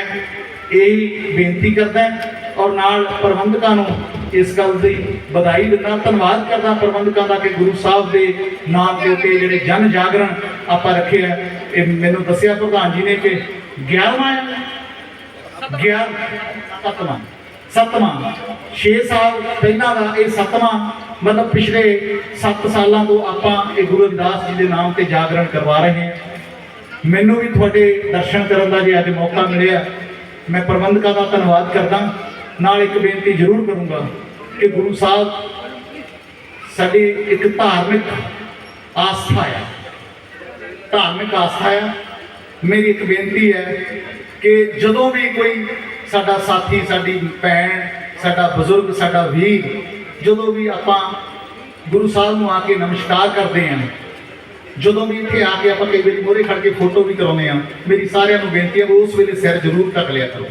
ਇਹ ਬੇਨਤੀ ਕਰਦਾ ਔਰ ਨਾਲ ਪ੍ਰਬੰਧਕਾਂ ਨੂੰ ਇਸ ਗੱਲ ਦੀ ਵਧਾਈ ਦਿੰਦਾ ਧੰਨਵਾਦ ਕਰਦਾ ਪ੍ਰਬੰਧਕਾਂ ਦਾ ਕਿ ਗੁਰੂ ਸਾਹਿਬ ਦੇ ਨਾਮ ਦੇ ਉੱਤੇ ਜਿਹੜੇ ਜਨ ਜਾਗਰਣ ਆਪਾਂ ਰੱਖੇ ਆ। ਇਹ ਮੈਨੂੰ ਦੱਸਿਆ ਪ੍ਰਧਾਨ ਜੀ ਨੇ ਕਿ 11ਵਾਂ ਹੈ। 11 ਸੱਤਵਾਂ। ਸੱਤਵਾਂ। 6 ਸਾਲ ਪਹਿਲਾਂ ਦਾ ਇਹ ਸੱਤਵਾਂ, ਮਤਲਬ ਪਿਛਲੇ 7 ਸਾਲਾਂ ਤੋਂ ਆਪਾਂ ਇਹ ਗੁਰੂ ਰਵਿਦਾਸ ਜੀ ਦੇ ਨਾਮ ਤੇ ਜਾਗਰਣ ਕਰਵਾ ਰਹੇ ਹਾਂ। ਮੈਨੂੰ ਵੀ ਤੁਹਾਡੇ ਦਰਸ਼ਨ ਕਰਨ ਦਾ ਜੇ ਅੱਜ ਮੌਕਾ ਮਿਲਿਆ, ਮੈਂ ਪ੍ਰਬੰਧਕਾਂ ਦਾ ਧੰਨਵਾਦ ਕਰਦਾ। ਨਾਲ ਇੱਕ ਬੇਨਤੀ ਜ਼ਰੂਰ ਕਰੂੰਗਾ ਕਿ ਗੁਰੂ ਸਾਹਿਬ ਸਾਡੀ ਇੱਕ ਧਾਰਮਿਕ ਆਸਥਾ ਹੈ ਧਾਰਮਿਕ ਆਸਥਾ ਹੈ ਮੇਰੀ ਇੱਕ ਬੇਨਤੀ ਹੈ ਕਿ ਜਦੋਂ ਵੀ ਕੋਈ ਸਾਡਾ ਸਾਥੀ, ਸਾਡੀ ਭੈਣ, ਸਾਡਾ ਬਜ਼ੁਰਗ, ਸਾਡਾ ਵੀਰ ਜਦੋਂ ਵੀ ਆਪਾਂ ਗੁਰੂ ਸਾਹਿਬ ਨੂੰ ਆ ਕੇ ਨਮਸਕਾਰ ਕਰਦੇ ਹਾਂ, ਜਦੋਂ ਵੀ ਇੱਥੇ ਆ ਕੇ ਆਪਾਂ ਕਈ ਵਾਰੀ ਮੋਰੇ ਖੜ ਕੇ ਫੋਟੋ ਵੀ ਕਰਾਉਂਦੇ ਆ ਮੇਰੀ ਸਾਰਿਆਂ ਨੂੰ ਬੇਨਤੀ ਹੈ ਉਸ ਵੇਲੇ ਸਿਰ ਜ਼ਰੂਰ ਢੱਕ ਲਿਆ ਕਰੋ।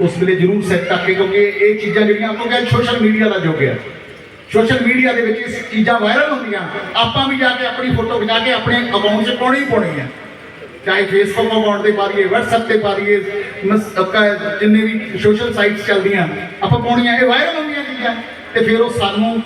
ਉਸ ਵੇਲੇ ਜ਼ਰੂਰ ਸੈੱਟ ਕਰਕੇ ਕਿਉਂਕਿ ਇਹ ਚੀਜ਼ਾਂ ਜਿਹੜੀਆਂ ਆਪਾਂ ਕਹਿੰਦੇ ਸੋਸ਼ਲ ਮੀਡੀਆ ਦਾ ਯੁੱਗ ਹੈ ਸੋਸ਼ਲ ਮੀਡੀਆ ਦੇ ਵਿੱਚ ਇਹ ਚੀਜ਼ਾਂ ਵਾਇਰਲ ਹੁੰਦੀਆਂ, ਆਪਾਂ ਵੀ ਜਾ ਕੇ ਆਪਣੀ ਫੋਟੋ ਖਿਚਾ ਕੇ ਆਪਣੇ ਅਕਾਊਂਟ 'ਚ ਪਾਉਣੀ ਹੀ ਪਾਉਣੀ ਹੈ ਚਾਹੇ ਫੇਸਬੁੱਕ ਅਕਾਊਂਟ ਤੇ ਪਾ ਦਈਏ WhatsApp ਤੇ ਪਾ ਦਈਏ ਜਿੰਨੇ ਵੀ ਸੋਸ਼ਲ ਸਾਈਟਸ ਚੱਲਦੀਆਂ, ਆਪਾਂ ਪਾਉਣੀਆਂ, ਇਹ ਵਾਇਰਲ ਹੁੰਦੀਆਂ ਚੀਜ਼ਾਂ, ਤੇ ਫਿਰ ਉਹ ਸਾਨੂੰ